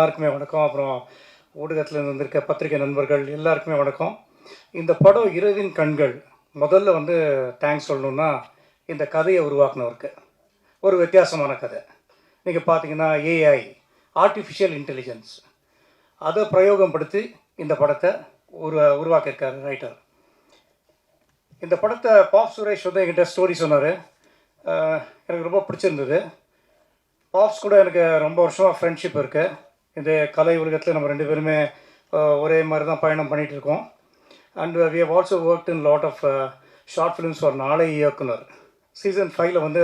எல்லாருக்குமே வணக்கம். அப்புறம் ஊடகத்தில் இருந்து வந்திருக்க பத்திரிகை நண்பர்கள் எல்லாருக்குமே வணக்கம். இந்த படம் இரவின் கண்கள். முதல்ல வந்து தேங்க்ஸ் சொல்லணும்னா இந்த கதையை உருவாக்குனவருக்கு. ஒரு வித்தியாசமான கதை. நீங்கள் பார்த்தீங்கன்னா ஏஐ ஆர்டிஃபிஷியல் இன்டெலிஜென்ஸ் அதை பிரயோகப்படுத்தி இந்த படத்தை உரு உருவாக்கியிருக்காரு ரைட்டர் இந்த படத்தை பாப் சுரேஷ் வந்து என்கிட்ட ஸ்டோரி சொன்னார். எனக்கு ரொம்ப பிடிச்சிருந்தது. பாப்ஸ் கூட எனக்கு ரொம்ப வருஷமாக ஃப்ரெண்ட்ஷிப் இருக்குது இந்த கலை உலகத்தில் நம்ம ரெண்டு பேருமே ஒரே மாதிரி தான் பயணம் பண்ணிகிட்டு இருக்கோம் and we have also work in lot of short films ஒரு நாளை இயக்குனர். சீசன் ஃபைவ்ல வந்து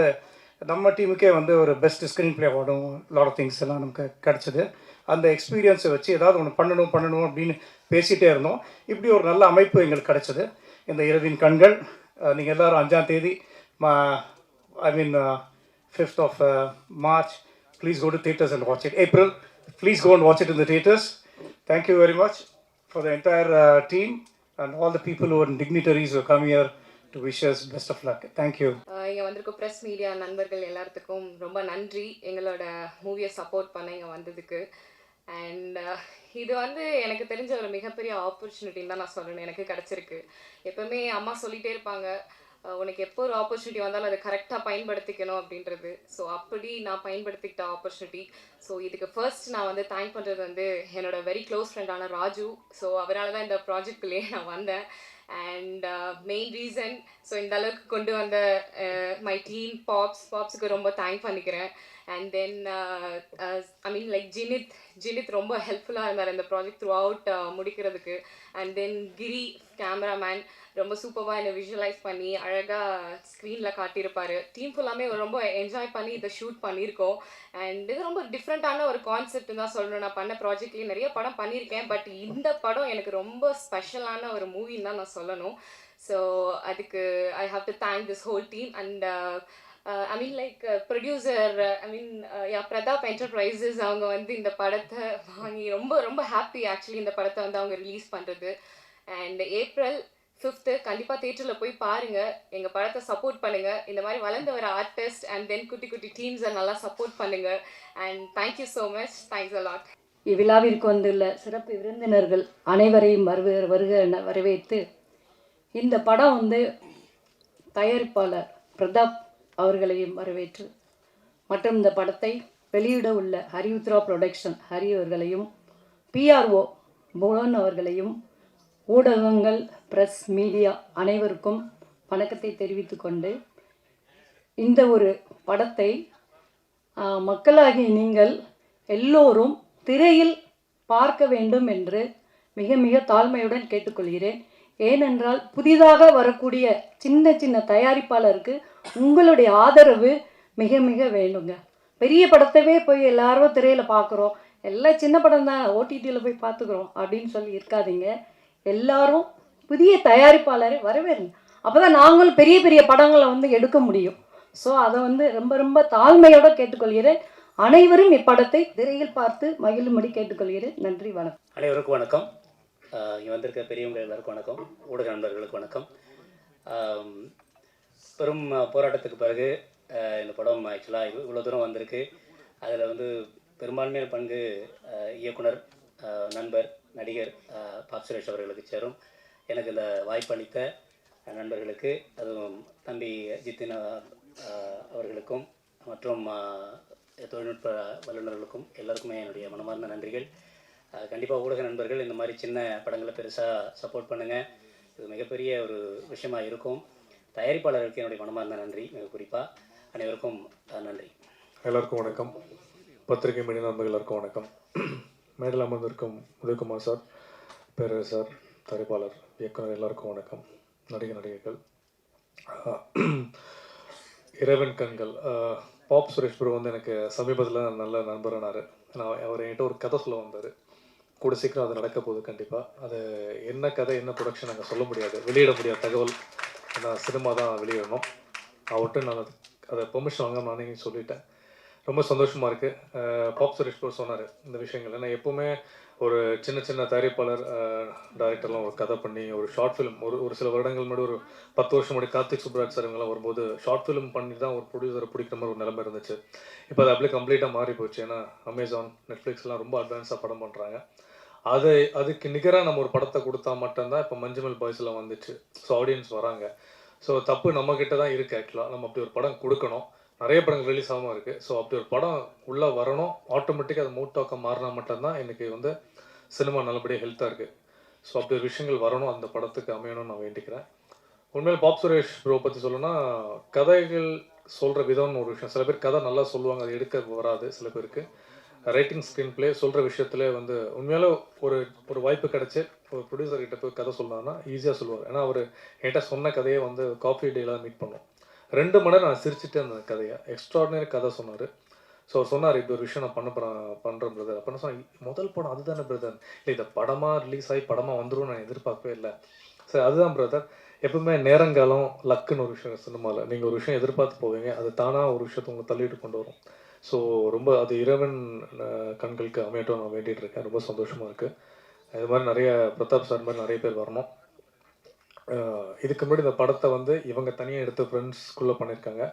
நம்ம டீமுக்கே வந்து ஒரு பெஸ்ட் ஸ்க்ரீன் பிளே அவார்டும் லாட் ஆஃப் திங்ஸ் எல்லாம் நமக்கு கிடச்சிது. அந்த எக்ஸ்பீரியன்ஸை வச்சு ஏதாவது ஒன்று பண்ணணும் பண்ணணும் அப்படின்னு பேசிகிட்டே இருந்தோம். இப்படி ஒரு நல்ல அமைப்பு எங்களுக்கு கிடச்சிது. இந்த இரவின் கண்கள் நீங்கள் எல்லாரும் அஞ்சாம் தேதி I mean fifth of March please go to theatres and watch it April please go and watch it in the theaters. thank you very much for the entire uh, team and all the people who are dignitaries who come here to wish us best of luck. Thank you. Uh, இங்கே வந்திருக்க press media நண்பர்கள் எல்லாத்துக்கும் ரொம்ப நன்றி. எங்களோட மூவியை support பண்ண இங்கே வந்ததுக்கு. அண்ட் uh, இது வந்து எனக்கு தெரிஞ்ச ஒரு மிகப்பெரிய ஆப்பர்ச்சுனிட்டின்னு தான் நான் சொல்லணும். எனக்கு கிடச்சிருக்கு. எப்பவுமே அம்மா சொல்லிகிட்டே இருப்பாங்க. உனக்கு எப்போ ஒரு ஆப்பர்ச்சுனிட்டி வந்தாலும் அதை கரெக்டாக பயன்படுத்திக்கணும் அப்படின்றது. ஸோ அப்படி நான் பயன்படுத்திக்கிட்ட ஆப்பர்ச்சுனிட்டி ஸோ இதுக்கு ஃபர்ஸ்ட் நான் வந்து தேங்க் பண்ணுறது வந்து என்னோட வெரி க்ளோஸ் ஃப்ரெண்டான ராஜு. ஸோ அவரால் தான் இந்த ப்ராஜெக்ட்குள்ளேயே நான் வந்தேன். அண்ட் மெயின் ரீசன் ஸோ இந்த அளவுக்கு கொண்டு வந்த மை டீம் பாப்ஸ் பாப்ஸுக்கு ரொம்ப தேங்க் பண்ணிக்கிறேன். And then I mean like ஜினித் ஜினித் ரொம்ப ஹெல்ப்ஃபுல்லாக இருந்தார் இந்த ப்ராஜெக்ட் த்ரூ அவுட் முடிக்கிறதுக்கு. அண்ட் தென் கிரி கேமராமேன் ரொம்ப சூப்பராக என்னை விஷுவலைஸ் பண்ணி அழகாக ஸ்க்ரீனில் காட்டியிருப்பாரு. டீம் ஃபுல்லாமே ரொம்ப என்ஜாய் பண்ணி இதை ஷூட் பண்ணியிருக்கோம். அண்ட் இது ரொம்ப டிஃப்ரெண்ட்டான ஒரு கான்செப்ட் தான் சொல்லணும். நான் பண்ண ப்ராஜெக்ட்லேயே நிறைய படம் பண்ணியிருக்கேன். பட் இந்த படம் எனக்கு ரொம்ப ஸ்பெஷலான ஒரு மூவின்னு தான் நான் சொல்லணும். ஸோ அதுக்கு I have to thank this whole team and I mean like producer I mean yeah Pratap enterprises அவங்க வந்து இந்த படத்தை வாங்கி ரொம்ப ரொம்ப ஹாப்பி ஆக்சுவலி இந்த படத்தை வந்து அவங்க ரிலீஸ் பண்ணுறது அண்ட் ஏப்ரல் ஃபிஃப்த்து கண்டிப்பாக தேட்டரில் போய் பாருங்கள் எங்கள் படத்தை சப்போர்ட் பண்ணுங்கள் இந்த மாதிரி வளர்ந்து வர ஆர்டிஸ்ட் அண்ட் தென் குட்டி குட்டி டீம்ஸை நல்லா சப்போர்ட் பண்ணுங்கள் and thank you so much thanks a lot இவ்விழாவிற்கு வந்துள்ள சிறப்பு விருந்தினர்கள் அனைவரையும் வருக வருக என வரவேற்று இந்த படம் வந்து தயாரிப்பாளர் பிரதாப் அவர்களையும் வரவேற்று மற்றும் இந்த படத்தை வெளியிட உள்ள ஹரியுத்ரா ப்ரொடக்ஷன் ஹரி அவர்களையும் பிஆர்ஓ புவன் அவர்களையும் ஊடகங்கள் பிரஸ் மீடியா அனைவருக்கும் வணக்கத்தை தெரிவித்துக்கொண்டு இந்த ஒரு படத்தை மக்களாகிய நீங்கள் எல்லோரும் திரையில் பார்க்க வேண்டும் என்று மிக மிக தாழ்மையுடன் கேட்டுக்கொள்கிறேன். ஏனென்றால் புதிதாக வரக்கூடிய சின்ன சின்ன தயாரிப்பாளருக்கு உங்களுடைய ஆதரவு மிக மிக வேணுங்க. பெரிய படத்தவே போய் எல்லாரும் திரையில் பார்க்குறோம். எல்லாம் சின்ன படம் தான் ஓடிடியில் போய் பார்த்துக்குறோம் அப்படின்னு சொல்லி இருக்காதீங்க. எல்லாரும் புதிய தயாரிப்பாளரை வரவேறுங்க அப்போ தான் நாங்களும் பெரிய பெரிய படங்களை வந்து எடுக்க முடியும். ஸோ அதை வந்து ரொம்ப ரொம்ப தாழ்மையோடு கேட்டுக்கொள்கிறேன். அனைவரும் இப்படத்தை திரையில் பார்த்து மகிழும்படி கேட்டுக்கொள்கிறேன். நன்றி வணக்கம். அனைவருக்கும் வணக்கம். இங்கே வந்திருக்க பெரியவங்க எல்லாருக்கும் வணக்கம். ஊடக நண்பர்களுக்கு வணக்கம். பெரும் போராட்டத்துக்கு பிறகு இந்த படம் ஆக்சுவலாக இவ்வளோ தூரம் வந்திருக்கு. அதில் வந்து பெரும்பான்மையான பங்கு இயக்குனர் நண்பர் நடிகர் பாப் சுரேஷ் அவர்களுக்கு சேரும். எனக்கு இந்த வாய்ப்பளித்த நண்பர்களுக்கு அதுவும் தம்பி ஜித்தின் அவர்களுக்கும் மற்றும் தொழில்நுட்ப வல்லுநர்களுக்கும் எல்லாருக்குமே என்னுடைய மனமார்ந்த நன்றிகள். கண்டிப்பாக ஊடக நண்பர்கள் இந்த மாதிரி சின்ன படங்களை பெருசாக சப்போர்ட் பண்ணுங்கள் இது மிகப்பெரிய ஒரு விஷயமாக இருக்கும். தயாரிப்பாளர்களுக்கு என்னுடைய மனமார்ந்த நன்றி மிக குறிப்பாக அனைவருக்கும் நன்றி. எல்லாருக்கும் வணக்கம். பத்திரிகை மீடிய நண்பர்கள் எல்லாருக்கும் வணக்கம். மேடையில் அமர்ந்திருக்கும் உதயகுமார் சார் பேரர் சார் தயாரிப்பாளர் இயக்குனர் எல்லாருக்கும் வணக்கம். நடிகை நடிகைகள். இறைவன் கண்கள். பாப் சுரேஷ் பிரபு வந்து எனக்கு சமீபத்தில் நல்ல நண்பரானார். நான் அவர் என்கிட்ட ஒரு கதை சொல்ல வந்தார். கூட சீக்கிரம் அது நடக்க போகுது கண்டிப்பாக அது என்ன கதை என்ன ப்ரொடக்ஷன் நாங்கள் சொல்ல முடியாது. வெளியிட முடியாத தகவல். நான் சினிமா தான் வெளியிடணும். அவர்கிட்ட நான் அதை பெர்மிஷன் வாங்க நானே சொல்லிட்டேன். ரொம்ப சந்தோஷமாக இருக்குது பாப் சுரேஷ் ப்ரோ சொன்னார் இந்த விஷயங்கள் ஏன்னா எப்போவுமே ஒரு சின்ன சின்ன தயாரிப்பாளர் டைரக்டர்லாம் ஒரு கதை பண்ணி ஒரு ஷார்ட் ஃபிலிம் ஒரு ஒரு சில வருடங்கள் முன்னாடி ஒரு பத்து வருஷம் முன்னாடி கார்த்திக் சுப்ராஜ் சார் இவங்கெல்லாம் வரும்போது ஷார்ட் ஃபிலிம் பண்ணி தான் ஒரு ப்ரொடியூசரை பிடிக்கிற மாதிரி ஒரு நிலைமை இருந்துச்சு. இப்போ அது அப்படியே கம்ப்ளீட்டாக மாறி போச்சு. ஏன்னா அமேசான் நெட்ஃப்ளிக்ஸ்லாம் ரொம்ப அட்வான்ஸாக படம் பண்ணுறாங்க அது அதுக்கு நிகராக நம்ம ஒரு படத்தை கொடுத்தா மட்டும்தான் இப்போ மஞ்சுமல் பாய்ஸ்லாம் வந்துச்சு. ஸோ ஆடியன்ஸ் வராங்க. ஸோ தப்பு நம்மக்கிட்ட தான் இருக்குது ஆக்சுவலாக நம்ம அப்படி ஒரு படம் கொடுக்கணும். நிறைய படங்கள் ரிலீஸ் ஆகாமல் இருக்குது ஸோ அப்படி ஒரு படம் உள்ளே வரணும். ஆட்டோமேட்டிக்காக அது மூட்டாக்கம் மாறினா மட்டும்தான் எனக்கு வந்து சினிமா நல்லபடியாக ஹெல்த்தாக இருக்குது ஸோ அப்படி ஒரு விஷயங்கள் வரணும். அந்த படத்துக்கு அமையணும்னு நான் வேண்டிக்கிறேன். உண்மையில் பாப் சுரேஷ் ப்ரோ பற்றி சொல்லணும்னா கதைகள் சொல்கிற விதம்னு ஒரு விஷயம். சில பேர் கதை நல்லா சொல்லுவாங்க அது எடுக்க வராது சில பேருக்கு. ரைட்டிங் ஸ்க்ரீன் ப்ளே சொல்கிற விஷயத்துல வந்து உண்மையால ஒரு ஒரு வாய்ப்பு கிடச்சி ஒரு ப்ரொடியூசர் கிட்ட போய் கதை சொன்னாங்கன்னா ஈஸியாக சொல்லுவார். ஏன்னா அவர் என்கிட்ட சொன்ன கதையை வந்து காஃபி டேலாம் மீட் பண்ணுவோம் ரெண்டு மணி நேரம் நான் சிரிச்சுட்டே அந்த கதையை. எக்ஸ்ட்ராடினரி கதை சொன்னார். ஸோ சொன்னார் இப்போ ஒரு விஷயம் நான் பண்ண போகிறேன் பண்ணுறேன் பிரதர் அப்போ நான் சொன்னேன் முதல் படம் அதுதானே பிரதர் இல்லை இதை படமாக ரிலீஸ் ஆகி படமாக வந்துடும் நான் எதிர்பார்க்கவே இல்லை. சரி அதுதான் பிரதர் எப்பவுமே நேரங்காலம் லக்குன்னு ஒரு விஷயம் சினிமாவில் நீங்கள் ஒரு விஷயம் எதிர்பார்த்து போவீங்க அது தானாக ஒரு விஷயத்தை உங்களை தள்ளிட்டு கொண்டு வரும். ஸோ ரொம்ப அது இறைவன் கண்களுக்கு அமையட்டும் நான் வேண்டிகிட்டு இருக்கேன். ரொம்ப சந்தோஷமாக இருக்குது இது மாதிரி நிறைய பிரதாப் சார் மாதிரி நிறைய பேர் வரணும். இதுக்கு முன்னாடி இந்த படத்தை வந்து இவங்க தனியாக எடுத்து ஃப்ரெண்ட்ஸ்குள்ளே பண்ணியிருக்காங்க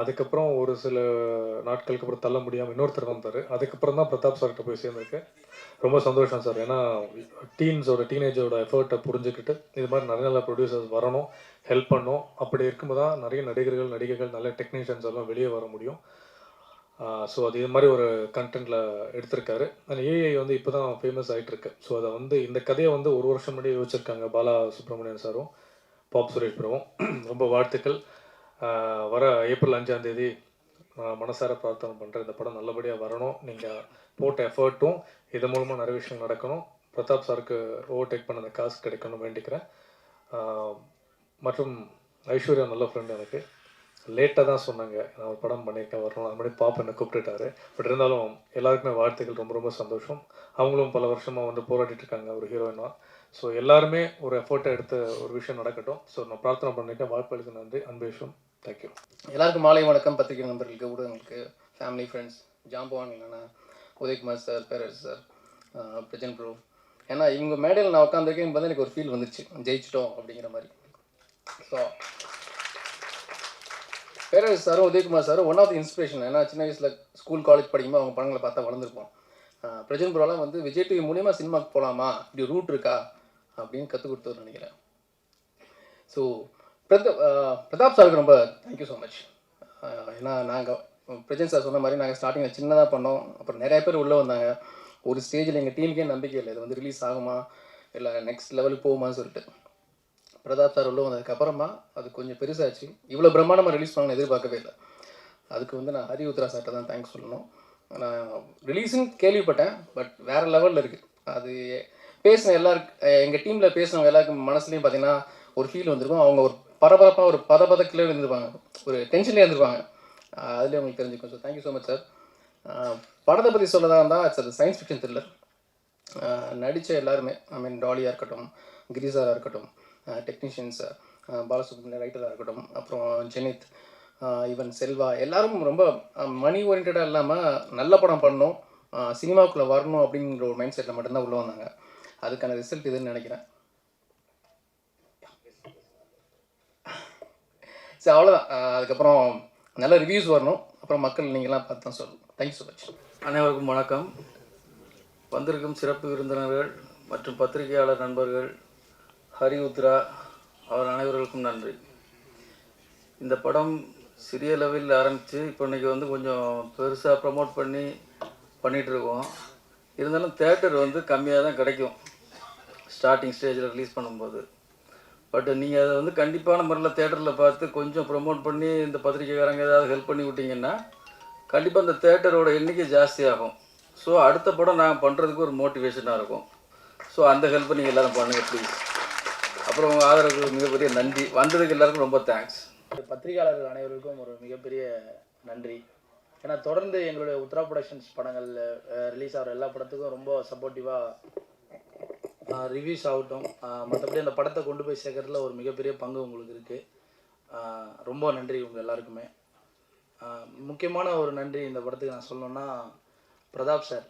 அதுக்கப்புறம் ஒரு சில நாட்களுக்கு அப்புறம் தள்ள முடியாமல் இன்னொருத்தர் வந்தார். அதுக்கப்புறம் தான் பிரதாப் சார்கிட்ட போய் சேர்ந்துருக்கு. ரொம்ப சந்தோஷம் சார் ஏன்னா டீன்ஸோட டீனேஜோட எஃபர்ட்டை புரிஞ்சுக்கிட்டு இது மாதிரி நிறைய நல்ல ப்ரொடியூசர்ஸ் வரணும் ஹெல்ப் பண்ணணும் அப்படி இருக்கும்போது தான் நிறைய நடிகர்கள் நடிகைகள் நல்ல டெக்னீஷியன்ஸ் எல்லாம் வெளியே வர முடியும். ஸோ அது இது மாதிரி ஒரு கண்டென்ட்டில் எடுத்திருக்காரு. அந்த ஏஐ வந்து இப்போ தான் ஃபேமஸ் ஆகிட்டு இருக்கு ஸோ அதை வந்து இந்த கதையை வந்து ஒரு வருஷம் முன்னாடி யோசிச்சிருக்காங்க பாலா சுப்ரமணியன் சாரும் பாப் சுரேஷ் பிரபும் ரொம்ப வாழ்த்துக்கள். வர ஏப்ரல் அஞ்சாம் தேதி நான் மனசார பிரார்த்தனை பண்ணுறேன் இந்த படம் நல்லபடியாக வரணும். நீங்கள் போட்ட எஃபர்ட்டும் இது மூலமாக நிறைய விஷயம் நடக்கணும். பிரதாப் சாருக்கு ஓவர்டேக் பண்ண அந்த காசு கிடைக்கணும் வேண்டிக்கிறேன். மற்றும் ஐஸ்வர்யா நல்ல ஃப்ரெண்டு எனக்கு. லேட்டாக தான் சொன்னாங்க. நான் ஒரு படம் பண்ணியிருக்கேன் வரணும். அது மாதிரி பாப்பா என்னை கூப்பிட்டுட்டாரு. பட் இருந்தாலும் எல்லாருக்குமே வாழ்த்துக்கள். ரொம்ப ரொம்ப சந்தோஷம். அவங்களும் பல வருஷமாக வந்து போராடிட்டு இருக்காங்க ஒரு ஹீரோயினாக ஸோ எல்லாருமே ஒரு எஃபர்ட்டை எடுத்து ஒரு விஷயம் நடக்கட்டும். ஸோ நான் பிரார்த்தனை பண்ணியிருக்கேன். வாழ்ப்புகளுக்கு நன்றி அன்பேஷம் தேங்க்யூ எல்லாருக்கும் மாலை வணக்கம். பத்திரிகை நண்பர்களுக்கு ஊடகங்களுக்கு ஃபேமிலி ஃப்ரெண்ட்ஸ் ஜாம்பவான் என்னென்ன உதயகுமார் சார் பேரர் சார் பிரஜன் ப்ரோ ஏன்னா இவங்க மேடையில் நான் உட்காந்துருக்கேன் போது எனக்கு ஒரு ஃபீல் வந்துச்சு ஜெயிச்சிட்டோம் அப்படிங்கிற மாதிரி. ஸோ பேரரசு சாரும் உதயகுமார் சாரும் ஒன் ஆஃப் தி இன்ஸ்பிரேஷன் ஏன்னா சின்ன வயசில் ஸ்கூல் காலேஜ் படிக்கும்போது அவங்க படங்களை பார்த்தா வளர்ந்துருப்போம். பிரஜன் புரோலாம் வந்து விஜய் டிவி மூலியமாக சினிமாக்கு போகலாமா இப்படி ரூட் இருக்கா? அப்படின்னு கற்றுக் கொடுத்தவர் நினைக்கிறேன். ஸோ பிரதாப் பிரதாப் சாருக்கு ரொம்ப தேங்க்யூ ஸோ மச் ஏன்னா நாங்கள் பிரஜன் சார் சொன்ன மாதிரி நாங்கள் ஸ்டார்டிங்கில் சின்னதாக பண்ணோம். அப்புறம் நிறைய பேர் உள்ளே வந்தாங்க. ஒரு ஸ்டேஜில் எங்கள் டீமுக்கே நம்பிக்கை இல்லை. இது வந்து ரிலீஸ் ஆகுமா? இல்லை நெக்ஸ்ட் லெவலுக்கு போகுமான்னு சொல்லிட்டு. பிரதாப் சார் உள்ளே வந்ததுக்கப்புறமா அது கொஞ்சம் பெருசாச்சு. இவ்வளோ பிரம்மாண்டமாக ரிலீஸ் பண்ணணும்னு எதிர்பார்க்கவே இல்லை. அதுக்கு வந்து நான் ஹரி உத்ரா சார்ட்ட தான் தேங்க்ஸ் சொல்லணும். நான் ரிலீஸுன்னு கேள்விப்பட்டேன் பட் வேறு லெவலில் இருக்குது அது பேசின எல்லாருக்கு எங்கள் டீமில் பேசினவங்க எல்லாருக்கும் மனசுலேயும் பார்த்தீங்கன்னா ஒரு ஃபீல் வந்திருக்கும். அவங்க ஒரு பரபரப்பாக ஒரு பதபதக்கில் இருந்திருப்பாங்க. ஒரு டென்ஷன்லேயே இருந்திருப்பாங்க. அதுலேயே உங்களுக்கு தெரிஞ்சுக்கும். Sir thank you so much sir படத்தை பற்றி சொல்லதா இருந்தால் இட்ஸ் அது சயின்ஸ் ஃபிக்ஷன் த்ரில்லர் நடித்த எல்லாருமே ஐ மீன் டாலியாக இருக்கட்டும் கிரிசாராக இருக்கட்டும் டெக்னீஷியன்ஸ் பாலசுப்ரமணிய ரைட்டராக இருக்கட்டும் அப்புறம் ஜெனித் ஈவன் செல்வா எல்லாரும் ரொம்ப மணி ஓரியன்டாக இல்லாமல் நல்ல படம் பண்ணணும் சினிமாவுக்குள்ளே வரணும் அப்படிங்கிற ஒரு மைண்ட் செட்டில் மட்டும்தான் உள்ளே வந்தாங்க. அதுக்கான ரிசல்ட் இதுன்னு நினைக்கிறேன். சரி அவ்வளோதான் அதுக்கப்புறம் நல்ல ரிவ்யூஸ் வரணும். அப்புறம் மக்கள் நீங்களாம் பார்த்து தான் சொல்லணும். தேங்க்யூ ஸோ மச் அனைவருக்கும் வணக்கம். வந்திருக்கும் சிறப்பு விருந்தினர்கள் மற்றும் பத்திரிகையாளர் நண்பர்கள் ஹரி உத்ரா அவர் அனைவர்களுக்கும் நன்றி. இந்த படம் சிறிய லெவலில் ஆரம்பித்து இப்போ இன்றைக்கி வந்து கொஞ்சம் பெருசாக ப்ரமோட் பண்ணி பண்ணிகிட்ருக்கோம் இருந்தாலும் தேட்டர் வந்து கம்மியாக தான் கிடைக்கும் ஸ்டார்டிங் ஸ்டேஜில் ரிலீஸ் பண்ணும்போது. பட் நீங்கள் அதை வந்து கண்டிப்பான முறையில் தேட்டரில் பார்த்து கொஞ்சம் ப்ரொமோட் பண்ணி இந்த பத்திரிக்கைக்காரங்க ஏதாவது ஹெல்ப் பண்ணி விட்டிங்கன்னா கண்டிப்பாக அந்த தேட்டரோட எண்ணிக்கை ஜாஸ்தியாகும். ஸோ அடுத்த படம் நாங்கள் பண்ணுறதுக்கு ஒரு மோட்டிவேஷனாக இருக்கும். ஸோ அந்த ஹெல்ப்பை நீங்கள் எல்லோரும் பண்ணுங்கள் ப்ளீஸ் அப்புறம் உங்கள் ஆதரவுக்கு மிகப்பெரிய நன்றி. வந்ததுக்கு எல்லாருக்கும் ரொம்ப தேங்க்ஸ் பத்திரிகையாளர்கள் அனைவருக்கும் ஒரு மிகப்பெரிய நன்றி. ஏன்னா தொடர்ந்து எங்களுடைய உத்தரா ப்ரொடக்ஷன்ஸ் படங்கள் ரிலீஸ் ஆகிற எல்லா படத்துக்கும் ரொம்ப சப்போர்ட்டிவாக ரிவ்யூஸ் ஆகட்டும். மற்றபடி அந்த படத்தை கொண்டு போய் சேர்க்கறதுல ஒரு மிகப்பெரிய பங்கு உங்களுக்கு இருக்குது ரொம்ப நன்றி உங்கள் எல்லாருக்குமே. முக்கியமான ஒரு நன்றி இந்த படத்துக்கு நான் சொல்லணும்னா பிரதாப் சார்.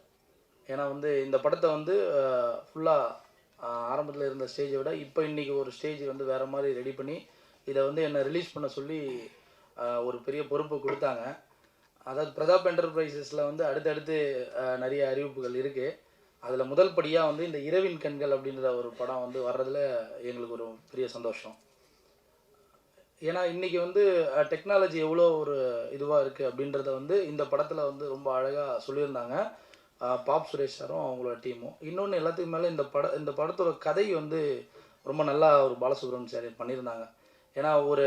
ஏன்னா வந்து இந்த படத்தை வந்து ஃபுல்லாக ஆரம்பத்தில் இருந்த ஸ்டேஜை விட இப்போ இன்றைக்கி ஒரு ஸ்டேஜ் வந்து வேறு மாதிரி ரெடி பண்ணி இதை வந்து என்னை ரிலீஸ் பண்ண சொல்லி ஒரு பெரிய பொறுப்பு கொடுத்தாங்க. அதாவது பிரதாப் என்டர்பிரைசஸில் வந்து அடுத்தடுத்து நிறைய அறிவிப்புகள் இருக்குது அதில் முதல் படியாக வந்து இந்த இரவின் கண்கள் அப்படின்ற ஒரு படம் வந்து வர்றதில் எங்களுக்கு ஒரு பெரிய சந்தோஷம். ஏன்னா இன்றைக்கி வந்து டெக்னாலஜி எவ்வளோ ஒரு இதுவாக இருக்குது அப்படின்றத வந்து இந்த படத்தில் வந்து ரொம்ப அழகாக சொல்லியிருந்தாங்க. பாப் சுரேஷ் சாரும் அவங்களோட டீமும் இன்னொன்று எல்லாத்துக்கும் மேலே இந்த பட இந்த படத்தோட கதை வந்து ரொம்ப நல்லா ஒரு பாலசுப்ரமணியம் சார் பண்ணியிருந்தாங்க. ஏன்னா ஒரு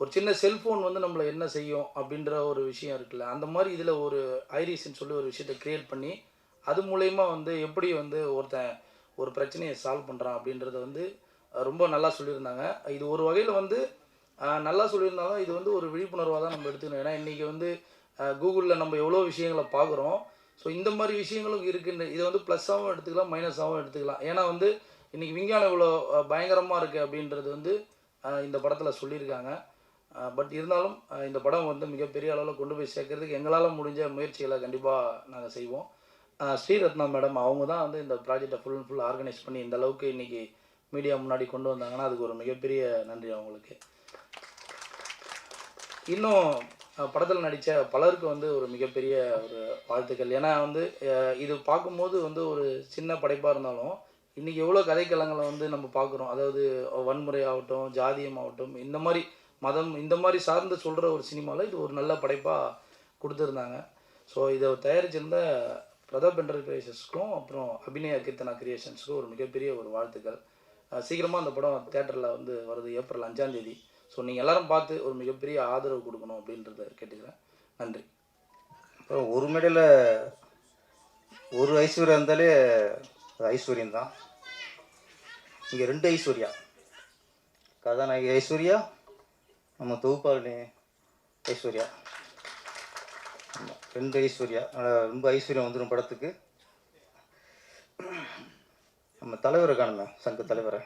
ஒரு சின்ன செல்ஃபோன் வந்து நம்மளை என்ன செய்யும் அப்படின்ற ஒரு விஷயம் இருக்குல்ல அந்த மாதிரி இதில் ஒரு ஐரிஸ்ன்னு சொல்லி ஒரு விஷயத்தை க்ரியேட் பண்ணி அது மூலயமா வந்து எப்படி வந்து ஒருத்தன் ஒரு பிரச்சனையை சால்வ் பண்ணுறான் அப்படின்றத வந்து ரொம்ப நல்லா சொல்லியிருந்தாங்க. இது ஒரு வகையில் வந்து நல்லா சொல்லியிருந்தாலும் இது வந்து ஒரு விழிப்புணர்வாக தான் நம்ம எடுத்துக்கணும். ஏன்னா இன்றைக்கி வந்து கூகுளில் நம்ம எவ்வளோ விஷயங்களை பார்க்குறோம் ஸோ இந்த மாதிரி விஷயங்களும் இருக்குன்னு இதை வந்து ப்ளஸ்ஸாகவும் எடுத்துக்கலாம் மைனஸாகவும் எடுத்துக்கலாம். ஏன்னா வந்து இன்றைக்கி விஞ்ஞானம் இவ்வளோ பயங்கரமாக இருக்குது அப்படின்றது வந்து இந்த படத்தில் சொல்லியிருக்காங்க. பட் இருந்தாலும் இந்த படம் வந்து மிகப்பெரிய அளவில் கொண்டு போய் சேர்க்கறதுக்கு எங்களால் முடிஞ்ச முயற்சிகளை கண்டிப்பாக நாங்கள் செய்வோம். ஸ்ரீரத்னா மேடம் அவங்க தான் வந்து இந்த ப்ராஜெக்டை ஃபுல் அண்ட் ஃபுல் ஆர்கனைஸ் பண்ணி இந்த அளவுக்கு இன்றைக்கி மீடியா முன்னாடி கொண்டு வந்தாங்கன்னா அதுக்கு ஒரு மிகப்பெரிய நன்றி அவங்களுக்கு. இன்னும் படத்தில் நடித்த பலருக்கு வந்து ஒரு மிகப்பெரிய ஒரு வாழ்த்துக்கள். ஏன்னா வந்து இது பார்க்கும்போது வந்து ஒரு சின்ன படைப்பாக இருந்தாலும் இன்றைக்கி எவ்வளோ கதைக்களங்களை வந்து நம்ம பார்க்குறோம். அதாவது வன்முறை ஆகட்டும் ஜாதியம் ஆகட்டும் இந்த மாதிரி மதம் இந்த மாதிரி சார்ந்து சொல்கிற ஒரு சினிமாவில் இது ஒரு நல்ல படைப்பாக கொடுத்துருந்தாங்க. ஸோ இதை தயாரிச்சிருந்த பிரதாப் என்டர்பிரைசஸ்க்கும் அப்புறம் அபிநயா கீர்த்தனா கிரியேஷன்ஸுக்கும் ஒரு மிகப்பெரிய ஒரு வாழ்த்துக்கள். சீக்கிரமாக அந்த படம் தேட்டரில் வந்து வருது ஏப்ரல் அஞ்சாந்தேதி ஸோ நீங்கள் எல்லாரும் பார்த்து ஒரு மிகப்பெரிய ஆதரவு கொடுக்கணும் அப்படின்றத கேட்டுக்கிறேன். நன்றி. அப்புறம் ஒரு மேடையில் ஒரு ஐஸ்வர்யா இருந்தாலே அது ஐஸ்வர்யம் தான். இங்கே ரெண்டு ஐஸ்வர்யா. கதாநாயகி ஐஸ்வர்யா நம்ம தொகுப்பாளினி ஐஸ்வர்யா. ரெண்டு ஐஸ்வர்யா. ரொம்ப ஐஸ்வர்யம் வந்துடும் படத்துக்கு. நம்ம தலைவரை காணுங்க சங்க தலைவரை.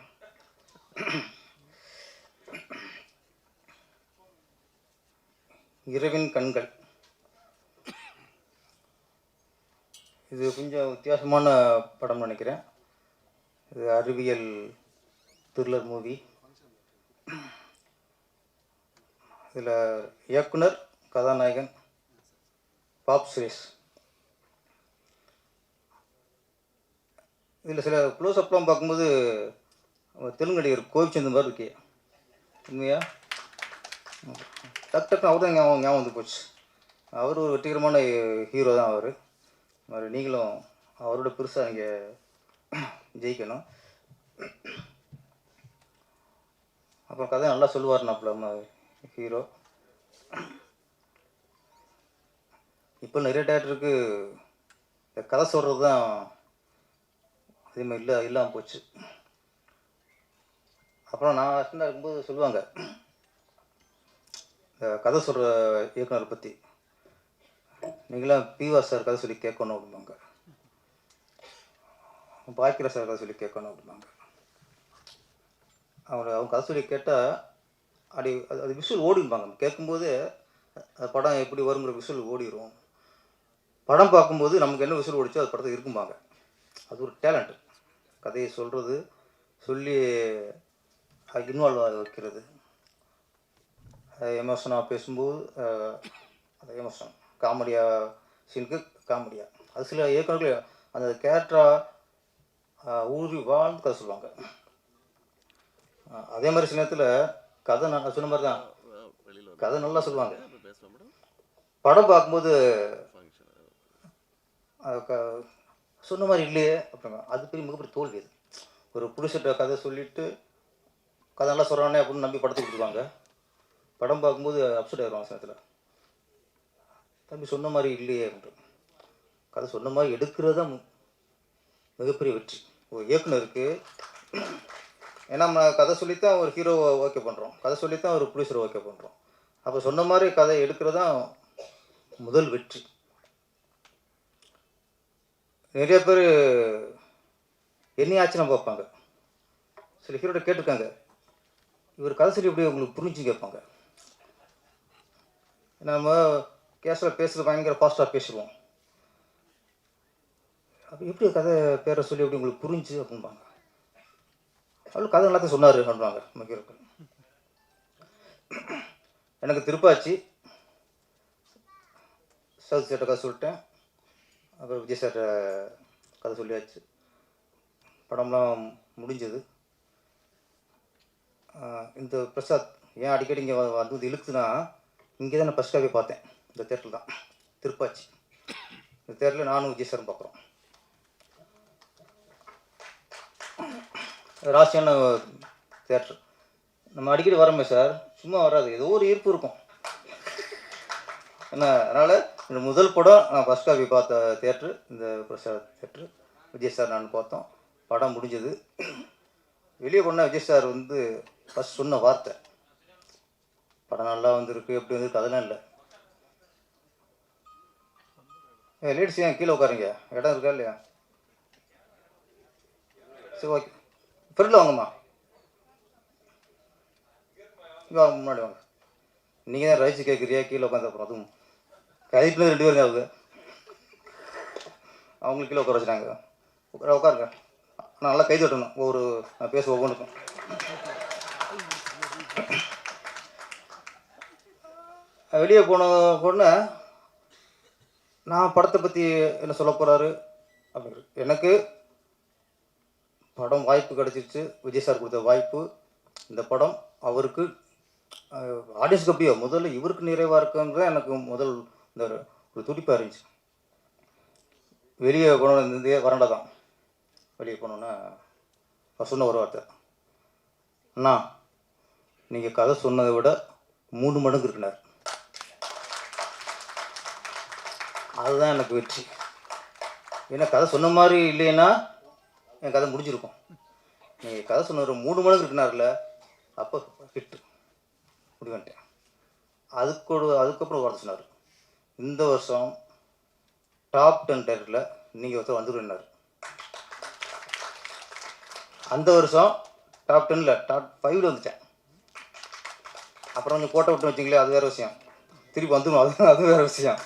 இரவின் கண்கள். இது கொஞ்சம் வித்தியாசமான படம்னு நினைக்கிறேன். இது அறிவியல் த்ரில்லர் மூவி இதில் இயக்குனர் கதாநாயகன் பாப் சுரேஷ். இதில் சில க்ளோஸ்அப்லாம் பார்க்கும்போது தெலுங்கு நடிகர் கோவிச்சந்த் மாதிரி இருக்கே. உண்மையா? டக் டக்குன்னு அவர் தான் ஞாபகம் ஞாபகம் வந்து போச்சு. அவர் ஒரு வெற்றிகரமான ஹீரோ தான் அவர். மாதிரி நீங்களும் அவரோட பெருசாக நீங்கள் ஜெயிக்கணும். அப்புறம் கதை நல்லா சொல்லுவார் நம்ம ஹீரோ இப்போ நிறைய டேரக்டருக்கு இந்த கதை சொல்கிறது தான் அதே மாதிரி இல்லை இல்லாமல் போச்சு. அப்புறம் நான் சின்ன இருக்கும்போது சொல்லுவாங்க கதை சொல்கிற இயக்குனரை பற்றி நீங்களாம் பிவா சார் கதை சொல்லி கேட்கணும் அப்படிம்பாங்க. பாக்கிர சார் கதை சொல்லி கேட்கணும் அப்படிம்பாங்க. அவங்க அவங்க கதை சொல்லி கேட்டால் அப்படி அது அது விசுவல் ஓடிம்பாங்க. கேட்கும்போது அந்த படம் எப்படி வருங்கிற விசுவல் ஓடிடும் படம் பார்க்கும்போது நமக்கு என்ன விசுவல் ஓடிச்சோ அது படத்தில் இருக்கும்பாங்க. அது ஒரு டேலண்ட் கதையை சொல்கிறது சொல்லி இன்வால்வ் ஆக வைக்கிறது. எமோஷனாக பேசும்போது அது எமோஷன் காமெடியாக சீனுக்கு காமெடியாக அது சில இயக்குநர்கள் அந்த கேரக்டராக ஊறி வாழ்ந்து கதை சொல்லுவாங்க. அதே மாதிரி சில நேரத்தில் கதை நான் சொன்ன மாதிரி தான். கதை நல்லா சொல்லுவாங்க. படம் பார்க்கும்போது சொன்ன மாதிரி இல்லையே அப்படிங்க அது பெரிய மிகப்பெரிய தோல்வி ஒரு புடிச்சிட்ட கதை சொல்லிட்டு கதை நல்லா சொல்கிறானே அப்படின்னு நம்பி படத்துக்கு கொடுத்துருவாங்க. படம் பார்க்கும்போது அப்செட் ஆயிடுவாங்க சில தம்பி சொன்ன மாதிரி இல்லையே அப்படின்ட்டு கதை சொன்ன மாதிரி எடுக்கிறது தான் மிகப்பெரிய வெற்றி. ஒரு இயக்குனருக்கு ஏன்னா நம்ம கதை சொல்லித்தான் ஒரு ஹீரோவை ஓகே பண்ணுறோம் கதை சொல்லித்தான் ஒரு ப்ரொடியூசரை ஓகே பண்ணுறோம் அப்போ சொன்ன மாதிரி கதை எடுக்கிறது தான் முதல் வெற்றி. நிறைய பேர் என்னையாச்சும் பார்ப்பாங்க. சில ஹீரோட கேட்டிருக்காங்க. இவர் கதை சொல்லி எப்படி உங்களுக்கு புரிஞ்சு கேட்பாங்க. நம்ம கேஸில் பேசுகிறது பயங்கர ஃபாஸ்ட்டாக பேசுவோம். அப்போ எப்படி கதை பேரை சொல்லி எப்படி உங்களுக்கு புரிஞ்சு அப்படின்பாங்க அவர் கதை எல்லாத்தையும் சொன்னார் அப்படின்பாங்க மக்களுக்கு எனக்கு திருப்பாச்சி. சவுத் சேட்டை கதை சொல்லிட்டேன். அப்புறம் விஜய் சார் கதை சொல்லியாச்சு. படம்லாம் முடிஞ்சது. இந்த பிரசாத் ஏன் அடிக்கடி இங்கே வந்து இழுக்குதுன்னா இங்கே தான் நான் ஃபஸ்ட் காப்பி பார்த்தேன். இந்த தேட்டரில் தான். திருப்பாச்சி. இந்த தேட்டரில் நானும் விஜய் சாரும் பார்க்குறோம். ராசியான தேட்டர். நம்ம அடிக்கடி வரோமே சார் சும்மா வராது. ஏதோ ஒரு ஈர்ப்பு இருக்கும். என்ன அதனால் இந்த முதல் படம் நான் ஃபஸ்ட் காப்பி பார்த்த தேட்ரு இந்த பிரசாத் தேட்ரு விஜய் சார் நான் பார்த்தோம். படம் முடிஞ்சது. வெளியே போனால் விஜய் சார் வந்து ஃபஸ்ட் சொன்ன வார்த்தை. படம் நல்லா வந்திருக்கு எப்படி வந்து அதெல்லாம் இல்லை. ஏ லேடிஸ் ஏன் கீழே உட்காருங்க. இடம் இருக்கா இல்லையா? சரி ஓகே ஃப்ரெண்டில் வாங்கம்மா. வாங்க முன்னாடி வாங்க. நீங்கள் தான் ரைஸ் கேட்குறியா கீழே உட்காந்து அப்புறம் அதுவும். கதைக்குள்ள ரெண்டு பேருங்க அவங்க அவங்களுக்கு கீழே உட்கார வச்சுட்டாங்க. உட்காருங்க. நான் நல்லா கை தட்டணும். ஒவ்வொரு நான் பேச ஒவ்வொன்றுக்கும். வெளியே போன உடனே நான் படத்தை பற்றி என்ன சொல்ல போகிறாரு அப்படிங்கிறது எனக்கு படம் வாய்ப்பு கிடச்சிருச்சு. விஜய் சார் கொடுத்த வாய்ப்பு. இந்த படம் அவருக்கு ஆடியன்ஸ்க்கு கப்பியோ முதல்ல இவருக்கு நிறைவாக இருக்குங்கிறத எனக்கு முதல் இந்த ஒரு- துடிப்பாக இருந்துச்சு. வெளியே போனோன்னே இந்த வரண்டா தான். வெளியே போனோன்னே சொன்ன ஒரு வார்த்தை. அண்ணா நீங்கள் கதை சொன்னதை விட மூணு மடங்கு இருக்குனார். அதுதான் எனக்கு வெற்றி. ஏன்னா கதை சொன்ன மாதிரி இல்லைன்னா என் கதை முடிஞ்சிருக்கும். நீங்கள் கதை சொன்ன ஒரு மூணு மணிக்கு இருக்குனார்ல அப்போ ஹிட்டு முடிவன்ட்டேன் அதுக்கோடு அதுக்கப்புறம் ஒரு வார்த்தை சொன்னார். இந்த வருஷம் டாப் டென் டேரக்டில் நீங்கள் ஒருத்தர் வந்துருந்தார் அந்த வருஷம் டாப் டென்ல டாப் ஃபைவ்ல வந்துட்டேன். அப்புறம் கொஞ்சம் கோட்டை விட்டு வச்சிங்களே அது வேறு விஷயம். திருப்பி வந்துடும் அது அது வேறு விஷயம்.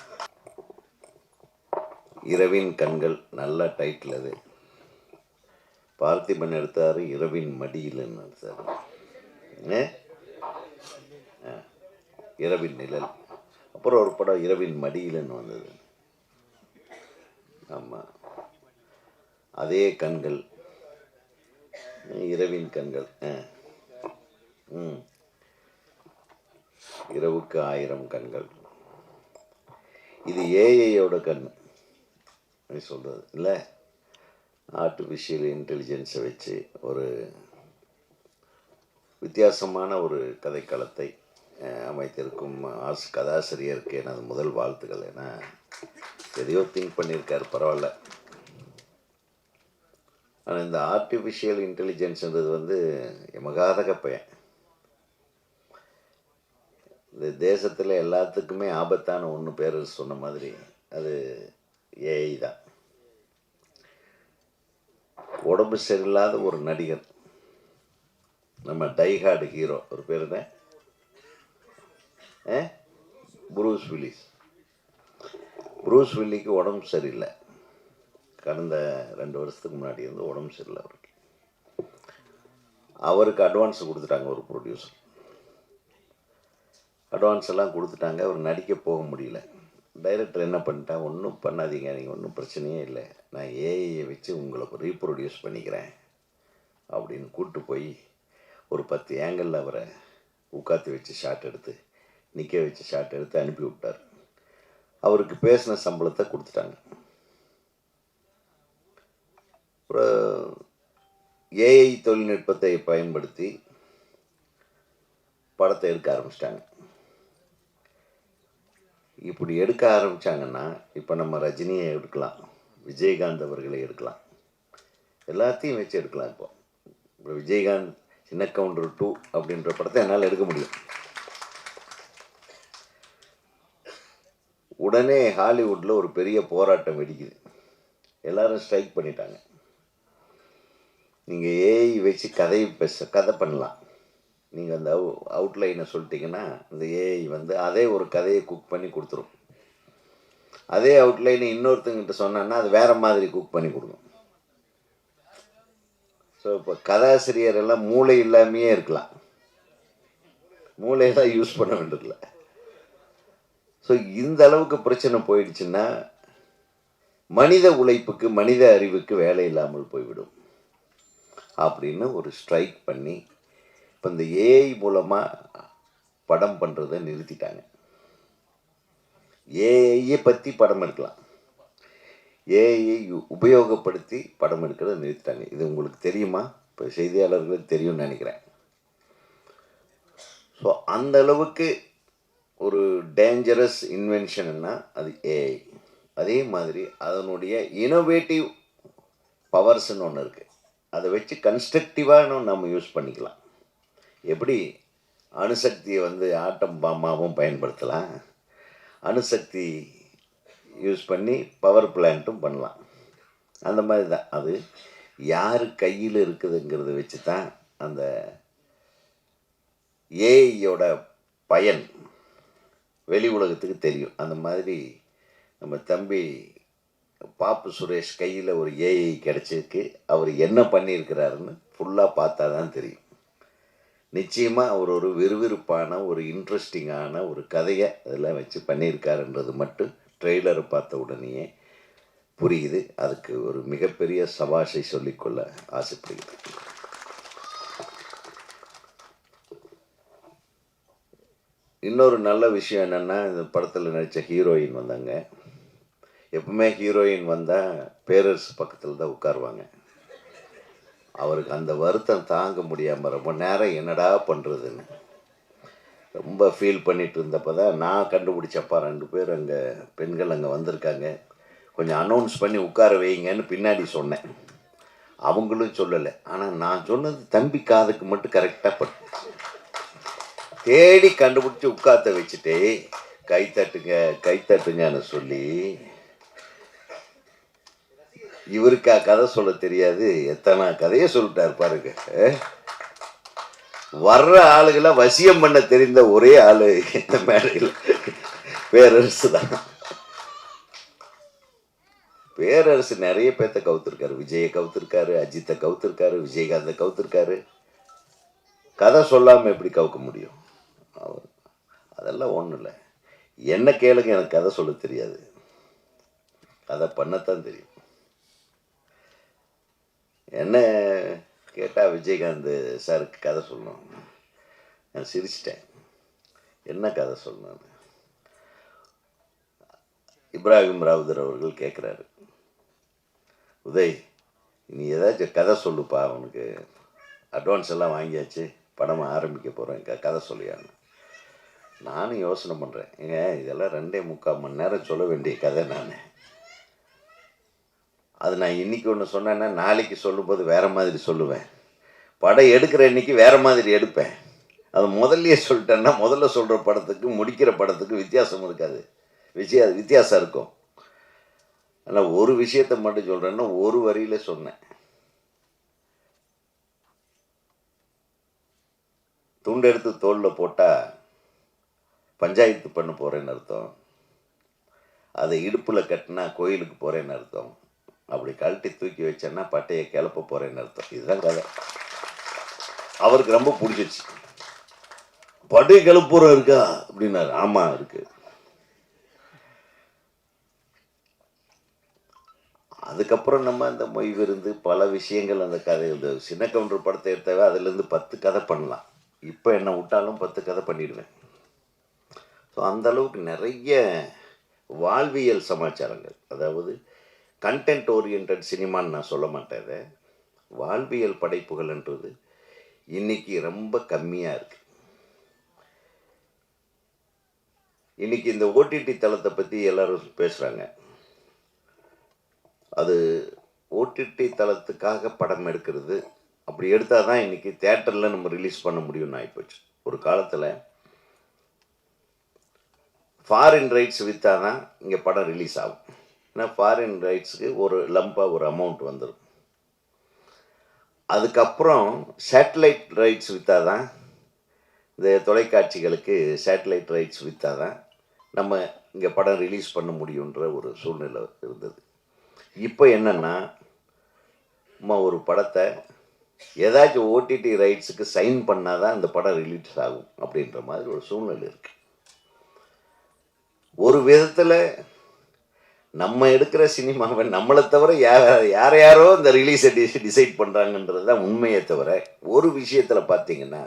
இரவின் கண்கள் நல்ல டைட்டில் அது. பார்த்திபன் எடுத்தார் இரவின் மடியில்னு சார்? ஆ. இரவின் நிழல். அப்புறம் ஒரு படம் இரவின் மடியில்னு வந்தது. ஆமாம் அதே கண்கள். இரவின் கண்கள். ஆ. ம். இரவுக்கு ஆயிரம் கண்கள். இது ஏஐயோட கண். அப்படின்னு சொல்கிறது இல்லை ஆர்டிஃபிஷியல் இன்டெலிஜென்ஸை வச்சு ஒரு வித்தியாசமான ஒரு கதைக்களத்தை அமைத்திருக்கும் ஆசு கதாசிரியருக்கு எனது முதல் வாழ்த்துக்கள். ஏன்னா எதையோ திங்க் பண்ணியிருக்காரு பரவாயில்ல. ஆனால் இந்த ஆர்டிஃபிஷியல் இன்டெலிஜென்ஸ்ன்றது வந்து எமகாதக பையன். இந்த தேசத்தில் எல்லாத்துக்குமே ஆபத்தான ஒன்று பேர் சொன்ன மாதிரி அது ஏஐ தான் உடம்பு சரியில்லாத ஒரு நடிகர் நம்ம டைஹார்டு ஹீரோ. ஒரு பேர் தான் புரூஸ் வில்லிஸ். புரூஸ் வில்லிக்கு உடம்பு சரியில்லை. கடந்த ரெண்டு வருஷத்துக்கு முன்னாடி இருந்து உடம்பு சரியில்லை அவருக்கு. அவருக்கு அட்வான்ஸ் கொடுத்துட்டாங்க ஒரு ப்ரொடியூசர் அட்வான்ஸ் எல்லாம் கொடுத்துட்டாங்க. அவர் நடிக்க போக முடியல. டைரக்டர் என்ன பண்ணிட்டேன் ஒன்றும் பண்ணாதீங்க நீங்கள் ஒன்றும் பிரச்சனையே இல்லை. நான் ஏஐயை வச்சு உங்களை ரீப்ரொடியூஸ் பண்ணிக்கிறேன். அப்படின்னு கூப்பிட்டு போய் ஒரு பத்து ஏங்கிளில் அவரை உட்காத்து வச்சு ஷாட் எடுத்து நிற்க வச்சு ஷாட் எடுத்து அனுப்பி விட்டார். அவருக்கு பேசின சம்பளத்தை கொடுத்துட்டாங்க. அப்புறம் ஏஐ தொழில்நுட்பத்தை பயன்படுத்தி படத்தை எடுக்க ஆரம்பிச்சிட்டாங்க. இப்படி எடுக்க ஆரம்பித்தாங்கன்னா இப்போ நம்ம ரஜினியை எடுக்கலாம் விஜயகாந்த் அவர்களை எடுக்கலாம். எல்லாத்தையும் வச்சு எடுக்கலாம் இப்போ. இப்போ விஜயகாந்த் சின்ன கவுண்டர் டூ அப்படின்ற படத்தை என்னால் எடுக்க முடியும். உடனே ஹாலிவுட்டில் ஒரு பெரிய போராட்டம் வெடிக்குது. எல்லாரும் ஸ்ட்ரைக் பண்ணிட்டாங்க. நீங்கள் ஏஐ வச்சு கதை பேச கதை பண்ணலாம். நீங்கள் அந்த அவு அவுட்லைனை சொல்லிட்டீங்கன்னா இந்த ஏஐ வந்து அதே ஒரு கதையை குக் பண்ணி கொடுத்துரும். அதே அவுட்லைனை இன்னொருத்தங்கிட்ட சொன்னான்னா அது வேற மாதிரி குக் பண்ணி கொடுக்கும். ஸோ இப்போ கதாசிரியர் எல்லாம் மூளை இல்லாமையே இருக்கலாம். மூளையெல்லாம் யூஸ் பண்ண வேண்டியதில்லை. ஸோ இந்த அளவுக்கு பிரச்சனை போயிடுச்சுன்னா மனித உழைப்புக்கு மனித அறிவுக்கு வேலை இல்லாமல் போய்விடும். அப்படின்னு ஒரு ஸ்ட்ரைக் பண்ணி இப்போ இந்த ஏஐ மூலமாக படம் பண்ணுறதை நிறுத்திட்டாங்க. ஏஐயை பற்றி படம் எடுக்கலாம். ஏஐயை உபயோகப்படுத்தி படம் எடுக்கிறத நிறுத்திட்டாங்க. இது உங்களுக்கு தெரியுமா? இப்போ செய்தியாளர்களுக்கு தெரியும்னு நினைக்கிறேன். ஸோ அந்த அளவுக்கு ஒரு டேஞ்சரஸ் இன்வென்ஷன்னா அது ஏஐ அதே மாதிரி அதனுடைய இனோவேட்டிவ் பவர்ஸ்னு ஒன்று இருக்குது அதை வச்சு கன்ஸ்ட்ரக்டிவாக நம்ம யூஸ் பண்ணிக்கலாம். எப்படி அணுசக்தியை வந்து ஆட்டம் பாமாவும் பயன்படுத்தலாம்? அணுசக்தி யூஸ் பண்ணி பவர் பிளான்ட்டும் பண்ணலாம். அந்த மாதிரி தான் அது யார் கையில் இருக்குதுங்கிறத வச்சு தான் அந்த ஏஐயோட பயன் வெளி உலகத்துக்கு தெரியும். அந்த மாதிரி நம்ம தம்பி பாப்பு சுரேஷ் கையில் ஒரு ஏஐ கிடச்சிருக்கு. அவர் என்ன பண்ணியிருக்கிறாருன்னு ஃபுல்லாக பார்த்தா தான் தெரியும். நிச்சயமாக அவர் ஒரு விறுவிறுப்பான ஒரு இன்ட்ரெஸ்டிங்கான ஒரு கதையை அதில் வச்சு பண்ணியிருக்காருன்றது மட்டும் ட்ரெய்லரை பார்த்த உடனேயே புரியுது. அதுக்கு ஒரு மிகப்பெரிய சபாஷை சொல்லிக்கொள்ள ஆசைப்படுகிறது இன்னொரு நல்ல விஷயம் என்னென்னா இந்த படத்தில் நடித்த ஹீரோயின் வந்தாங்க. எப்பவுமே ஹீரோயின் வந்தால் பேரரசு பக்கத்தில் தான் உட்காருவாங்க. அவருக்கு அந்த வருத்தம் தாங்க முடியாமல் ரொம்ப நேரம் என்னடா பண்ணுறதுன்னு ரொம்ப ஃபீல் பண்ணிட்டு இருந்தப்போ தான் நான் கண்டுபிடிச்சப்பா ரெண்டு பேர் அங்கே பெண்கள் அங்கே வந்திருக்காங்க. கொஞ்சம் அனௌன்ஸ் பண்ணி உட்கார வைங்கன்னு பின்னாடி சொன்னேன். அவங்களும் சொல்லலை. ஆனால் நான் சொன்னது தம்பி காதுக்கு மட்டும் கரெக்டாக பட்டு தேடி கண்டுபிடிச்சி உட்காத்த வச்சுட்டு கை தட்டுங்க கை தட்டுங்கன்னு சொல்லி இவருக்கா கதை சொல்ல தெரியாது. எத்தனை கதையை சொல்லிட்டாரு பாருங்க. வர்ற ஆளுகளை வசியம் பண்ண தெரிந்த ஒரே ஆளு இந்த மேடையில். பேரரசு தான். பேரரசு நிறைய பேர்த்த கவுத்திருக்காரு. விஜயை கவுத்திருக்காரு அஜித்தை கவுத்திருக்காரு விஜயகாந்தை கவுத்திருக்காரு. கதை சொல்லாமல் எப்படி கவுக்க முடியும்? அதெல்லாம் ஒன்றும் இல்லை. என்ன கேளுங்க எனக்கு கதை சொல்ல தெரியாது. கதை பண்ணத்தான் தெரியும். என்ன கேட்டால் விஜயகாந்த் சாருக்கு கதை சொல்லணும். நான் சிரிச்சிட்டேன். என்ன கதை சொல்லணும் இப்ராஹிம் ராவுதர் அவர்கள் கேட்குறாரு உதய் நீ ஏதாச்சும் கதை சொல்லுப்பா அவனுக்கு அட்வான்ஸ் எல்லாம் வாங்கியாச்சு. படம் ஆரம்பிக்க போகிறேன் க கதை சொல்லியான்னு. நானும் யோசனை பண்ணுறேன் ஏங்க இதெல்லாம் ரெண்டே முக்கால் மணி நேரம் சொல்ல வேண்டிய கதை நான். அது நான் இன்னைக்கு ஒன்று சொன்னேன்னா நாளைக்கு சொல்லும்போது வேறு மாதிரி சொல்லுவேன். படம் எடுக்கிற இன்னைக்கு வேறு மாதிரி எடுப்பேன். அது முதல்லையே சொல்லிட்டேன்னா முதல்ல சொல்கிற படத்துக்கு முடிக்கிற படத்துக்கு வித்தியாசம் இருக்காது. வித்தியா வித்தியாசம் இருக்கும். ஆனால் ஒரு விஷயத்தை மட்டும் சொல்கிறேன்னா ஒரு வரியில் சொன்னேன். துண்டெடுத்து தோளில் போட்டால் பஞ்சாயத்து பண்ண போகிறேன்னு அர்த்தம். அதை இடுப்பில் கட்டினா கோயிலுக்கு போகிறேன்னு அர்த்தம். அப்படி கழட்டி தூக்கி வச்சேன்னா பட்டையை கிளப்ப போகிறேன்னு அர்த்தம். இதுதான் கதை. அவருக்கு ரொம்ப பிடிச்சிச்சு பட்டையை கிளப்புறம் இருக்கா? அப்படின்னாரு. ஆமாம் இருக்கு. அதுக்கப்புறம் நம்ம அந்த மொய் விருந்து பல விஷயங்கள் அந்த கதை இந்த சின்ன கவுண்டர் படத்தை எடுத்தவே அதுலேருந்து பத்து கதை பண்ணலாம். இப்போ என்ன விட்டாலும் பத்து கதை பண்ணிடுவேன். ஸோ அந்த அளவுக்கு நிறைய வாழ்வியல் சமாச்சாரங்கள். அதாவது கண்டென்ட் ஓரியன்ட் சினிமான்னு நான் சொல்ல மாட்டேன் இதை வாழ்வியல் படைப்புகள்ன்றது இன்னைக்கு ரொம்ப கம்மியாக இருக்கு. இன்னைக்கு இந்த ஓடிடி தளத்தை பற்றி எல்லாரும் பேசுகிறாங்க அது ஓடிடி தளத்துக்காக படம் எடுக்கிறது. அப்படி எடுத்தால் தான் இன்றைக்கி தேட்டரில் நம்ம ரிலீஸ் பண்ண முடியும்னு ஆகிப்போச்சு ஒரு காலத்தில் ஃபாரின் ரைட்ஸ் விற்றா தான் இங்கே படம் ரிலீஸ் ஆகும். ஏன்னா ஃபாரின் ரைட்ஸுக்கு ஒரு லம்பாக ஒரு அமௌண்ட் வந்துடும் அதுக்கப்புறம் சேட்டலைட் ரைட்ஸ் விற்றா தான் இந்த தொலைக்காட்சிகளுக்கு சேட்டலைட் ரைட்ஸ் விற்றா தான் நம்ம இங்கே படம் ரிலீஸ் பண்ண முடியுன்ற ஒரு சூழ்நிலை இருந்தது. இப்போ என்னென்னா நம்ம ஒரு படத்தை ஏதாச்சும் ஓடிடி ரைட்ஸுக்கு சைன் பண்ணால் தான் அந்த படம் ரிலீஸ் ஆகும் அப்படின்ற மாதிரி ஒரு சூழ்நிலை இருக்குது ஒரு விதத்தில் நம்ம எடுக்கிற சினிமாவை நம்மளை தவிர யார் யார் யாரோ இந்த ரிலீஸை டி டிசைட் பண்ணுறாங்கன்றது தான் உண்மையை தவிர ஒரு விஷயத்தில் பார்த்தீங்கன்னா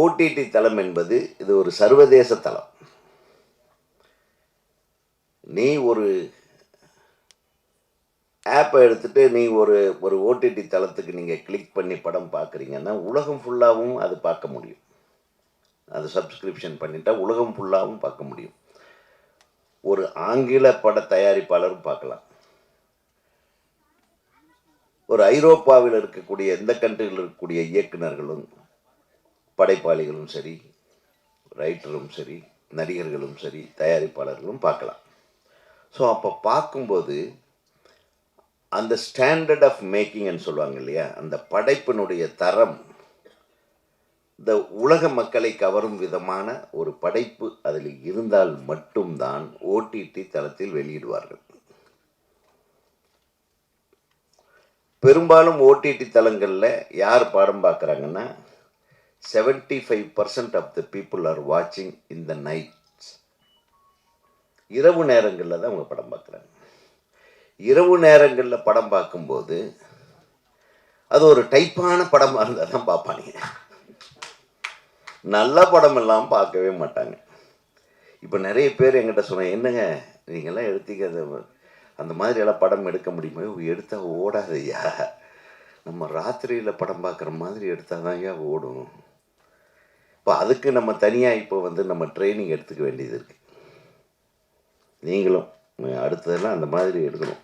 ஓடிடி தளம் என்பது இது ஒரு சர்வதேச தளம். நீ ஒரு ஆப்பை எடுத்துட்டு நீ ஒரு ஒரு ஓடிடி தளத்துக்கு நீங்கள் கிளிக் பண்ணி படம் பார்க்குறீங்கன்னா உலகம் ஃபுல்லாகவும் அது பார்க்க முடியும். அது சப்ஸ்கிரிப்ஷன் பண்ணிட்டா உலகம் ஃபுல்லாகவும் பார்க்க முடியும். ஒரு ஆங்கில பட தயாரிப்பாளரும் பார்க்கலாம். ஒரு ஐரோப்பாவில் இருக்கக்கூடிய எந்த கண்ட்ரியில் இருக்கக்கூடிய இயக்குனர்களும் படைப்பாளிகளும் சரி ரைட்டரும் சரி நடிகர்களும் சரி தயாரிப்பாளர்களும் பார்க்கலாம். ஸோ அப்போ பார்க்கும்போது அந்த ஸ்டாண்டர்ட் ஆஃப் மேக்கிங்னு சொல்லுவாங்க இல்லையா? அந்த படைப்பினுடைய தரம் இந்த உலக மக்களை கவரும் விதமான ஒரு படைப்பு அதில் இருந்தால் மட்டும்தான் ஓடிடி தளத்தில் வெளியிடுவார்கள். பெரும்பாலும் ஓடிடி தளங்களில் யார் படம் பார்க்குறாங்கன்னா seventy five percent of the people are வாட்சிங் இன் த நைட்ஸ் இரவு நேரங்களில் தான் அவங்க படம் பார்க்குறாங்க. இரவு நேரங்களில் படம் பார்க்கும்போது அது ஒரு டைப்பான படமாக இருந்தால் தான் பார்ப்பாங்க நல்ல படம் எல்லாம் பார்க்கவே மாட்டாங்க. இப்போ நிறைய பேர் எங்கிட்ட சொன்னாங்க என்னங்க நீங்கள்லாம் எடுத்திக்க அந்த அந்த மாதிரியெல்லாம் படம் எடுக்க முடியுமா? எடுத்தால் ஓடாதையா? நம்ம ராத்திரியில் படம் பார்க்குற மாதிரி எடுத்தால் தான் ஐயா ஓடும்? இப்போ அதுக்கு நம்ம தனியாக இப்போ வந்து நம்ம ட்ரைனிங் எடுத்துக்க வேண்டியது இருக்குது நீங்களும் அடுத்ததெல்லாம் அந்த மாதிரி எடுக்கணும்.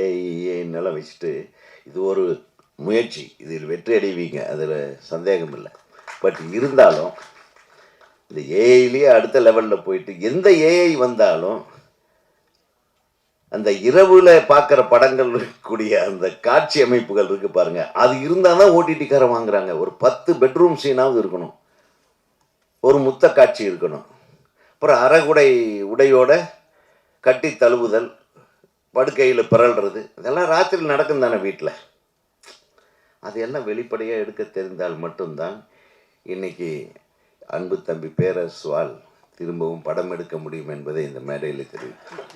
ஏஐஏன்னெல்லாம் வச்சுட்டு இது ஒரு முயற்சி. இதில் வெற்றி அடைவீங்க. அதில் சந்தேகம் இல்லை பட் இருந்தாலும் இந்த ஏஐலேயே அடுத்த லெவலில் போயிட்டு எந்த ஏஐ வந்தாலும் அந்த இரவில் பார்க்குற படங்கள் இருக்கக்கூடிய அந்த காட்சி அமைப்புகள் இருக்குது பாருங்க. அது இருந்தால் தான் ஓடிடிக்காரன் வாங்குறாங்க. ஒரு பத்து பெட்ரூம் சீனாவது இருக்கணும். ஒரு முத்த காட்சி இருக்கணும். அப்புறம் அரைகுடை உடையோட கட்டி தழுவுதல் படுக்கையில் பிறல்றது இதெல்லாம் ராத்திரி நடக்கும் தானே வீட்டில் அதையெல்லாம் வெளிப்படையாக எடுக்க தெரிந்தால் மட்டும்தான் இன்னைக்கு அன்பு தம்பி பேரரசுவால் திரும்பவும் படம் எடுக்க முடியும் என்பதை இந்த மேடையில் தெரிவித்தேன்